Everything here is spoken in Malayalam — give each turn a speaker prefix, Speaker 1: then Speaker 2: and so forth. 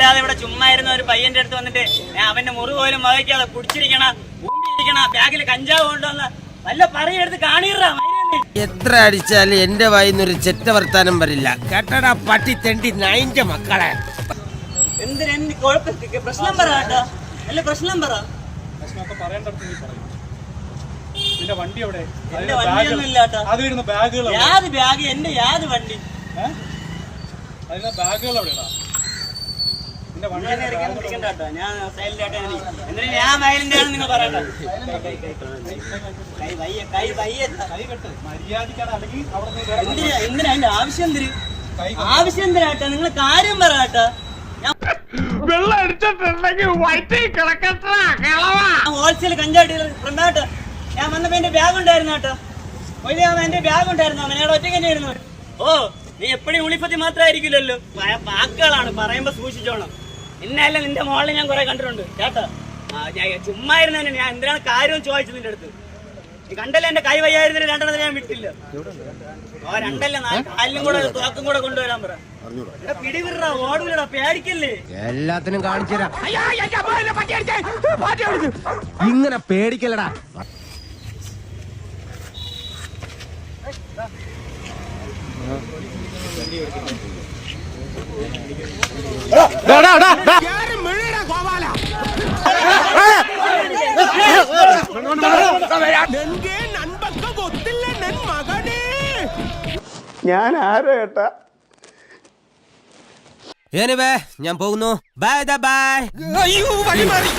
Speaker 1: ഇല്ലാതെ ഇവിടെ ചുമ്മാ ഇരുന്ന ഒരു പയ്യന്റെ അടുത്ത് വന്നിട്ട് അവന്റെ മുറി പോലും വകയ്ക്കാതെ കുടിച്ചിരിക്കണ ഊമ്പിയിരിക്കണ ബാഗിൽ കഞ്ചാവ് കൊണ്ടുവന്ന വല്ല പറയെടുത്ത് കാണീറാ
Speaker 2: എത്ര അടിച്ചാലും എന്റെ വായിന്നൊരു ചെറ്റ വർത്താനം വരില്ല. കേട്ടടാ പട്ടി തെണ്ടി നൈന്റെ മക്കളെ.
Speaker 1: എന്തിനാ കുഴപ്പം? പ്രശ്നം പറ കേട്ടോ. അല്ല പ്രശ്നം പറ.
Speaker 3: പ്രശ്നമൊക്കെ പറയേണ്ടടുത്ത് നീ പറയും. നിന്റെ വണ്ടി എവിടെ? അതിലിരുന്ന ബാഗുകൾ
Speaker 1: യാത് ബാഗ് എന്റെ യാത് വണ്ടി.
Speaker 3: ബാഗുകൾ എവിടെയാ
Speaker 1: ഞാൻ ആണ് നിങ്ങൾ എന്തിനാ അതിന്റെ ആവശ്യം എന്തിന് ആവശ്യം നിങ്ങൾ കാര്യം ഞാൻ ഹോൾസെയിൽ കഞ്ചാട്ടിട്ട് ഞാൻ വന്നപ്പോ എന്റെ ബാഗ് ഉണ്ടായിരുന്നു കേട്ടോ വലിയ എന്റെ ബാഗ് ഉണ്ടായിരുന്നു അവനോട് ഒറ്റയ്ക്ക് ഓ നീ എപ്പോഴും ഉളിപ്പത്തി മാത്രമായിരിക്കില്ലല്ലോ വാക്കുകളാണ് പറയുമ്പോ സൂക്ഷിച്ചോണം ഇന്നല്ല നിന്റെ മോളിൽ ഞാൻ കുറെ കണ്ടിട്ടുണ്ട്. കേട്ടോ? ചുമ്മാ ഇരുന്നെ ഞാൻ എന്തിനാണ് കാര്യവും ചോദിച്ചത് നിന്റെ അടുത്ത്? നീ കണ്ടല്ലേ എന്റെ കൈ വയ്യായിരുന്നു രണ്ടെണ്ണത്തിന് ഞാൻ വിട്ടില്ല. ഓ രണ്ടല്ല? കാലിലും കൂടെ തോക്കും കൂടെ കൊണ്ടുവരാൻ പറ. എടാ, പിടിവിടറാ ഓടില്ലടാ പേടിക്കല്ലേ?
Speaker 2: എല്ലാത്തിനും കാണിച്ചു തരാം. ഇങ്ങനെ പേടിക്കലടാ
Speaker 4: ഞാൻ ആരോ ഏട്ടാ?
Speaker 2: ഞാൻ പോകുന്നു. ബൈ ദ ബൈ അയ്യോ വഴി മാറി.